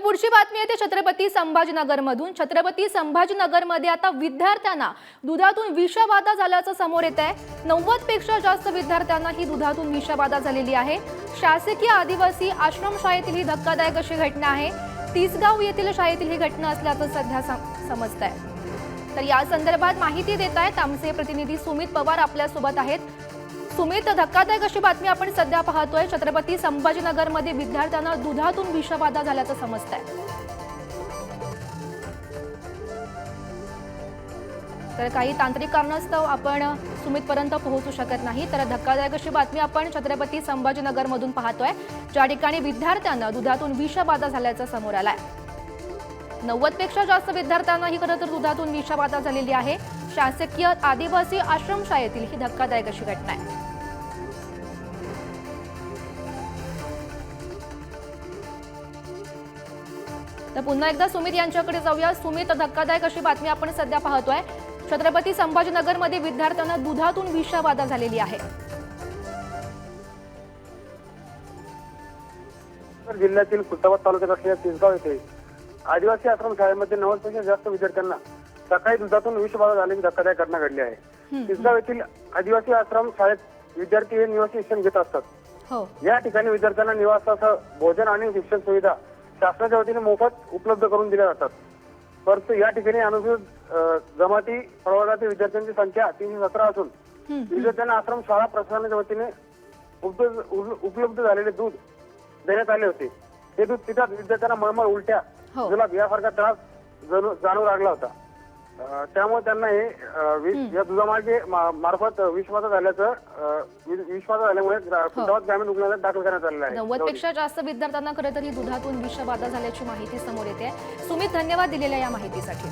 पुढची बातमी येते छत्रपती संभाजीनगरमधून. छत्रपती संभाजीनगरमध्ये आता विद्यार्थ्यांना दुधातून विषबाधा झाल्याचं समोर येत आहे. नव्वदपेक्षा जास्त विद्यार्थ्यांना ही दुधातून विषबाधा झालेली आहे. शासकीय आदिवासी आश्रमशाळेतील ही धक्कादायक अशी घटना आहे. तिसगाव येथील शाळेतील ही घटना असल्याचं सध्या सम- समजत आहे तर या संदर्भात माहिती देत आहेत आमचे प्रतिनिधी सुमित पवार आपल्यासोबत आहेत. सुमित धक्कादायक अशी बातमी आपण सध्या पाहतोय. छत्रपती संभाजीनगरमध्ये विद्यार्थ्यांना दुधातून विषबाधा झाल्याचं समजत आहे तर काही तांत्रिक कारणास्तव आपण सुमितपर्यंत पोहोचू शकत नाही. तर धक्कादायक अशी बातमी आपण छत्रपती संभाजीनगरमधून पाहतोय. ज्या ठिकाणी विद्यार्थ्यांना दुधातून विषबाधा झाल्याचं समोर आलाय. नव्वदपेक्षा जास्त विद्यार्थ्यांना ही खरं तर दुधातून विषबाधा झालेली आहे. शासकीय आदिवासी आश्रमशाळेतील ही धक्कादायक अशी घटना आहे. तर पुन्हा एकदा सुमित यांच्याकडे जाऊया. सुमित धक्कादायक अशी बातमी आपण सध्या पाहतोय. छत्रपती संभाजीनगरमध्ये विद्यार्थ्यांना दुधातून विषबाधा झालेली आहे. जिल्ह्यातील खुलताबाद तालुक्यात असलेल्या तिसगाव येथे आदिवासी आश्रम शाळेमध्ये नव्वदपेक्षा जास्त विद्यार्थ्यांना सकाळी दुधातून विषबाधा झाल्याची धक्कादायक घटना घडली आहे. तिसगाव येथील आदिवासी आश्रम शाळेत विद्यार्थी हे निवासी शिक्षण घेत असतात. हो. या ठिकाणी विद्यार्थ्यांना निवासासह भोजन आणि शिक्षण सुविधा शासनाच्या वतीने मोफत उपलब्ध करून दिल्या जातात परंतु या ठिकाणी अनुसूचित जमाती प्रवर्गातील विद्यार्थ्यांची संख्या तीनशे सतरा असून. विद्यार्थ्यांना आश्रम शाळा प्रशासनाच्या वतीने उपलब्ध उप- उपलब्ध झालेले दूध देण्यात आले होते ते दूध पितात विद्यार्थ्यांना मळमळ उलट्या हो. जुलाब यासारखा त्रास जाणू लागला होता त्यामुळे त्यांना हे या दुधामार्गे मा- मार्फत विश्वास झाल्याचं विश्वास झाल्यामुळे ग्रा- खुलताबाद ग्रामीण रुग्णालयात दाखल करण्यात आलेलं आहे. नव्वदपेक्षा जास्त विद्यार्थ्यांना खरं तर ही दुधातून विषबाधा झाल्याची माहिती समोर येते. सुमित धन्यवाद दिलेल्या या माहितीसाठी.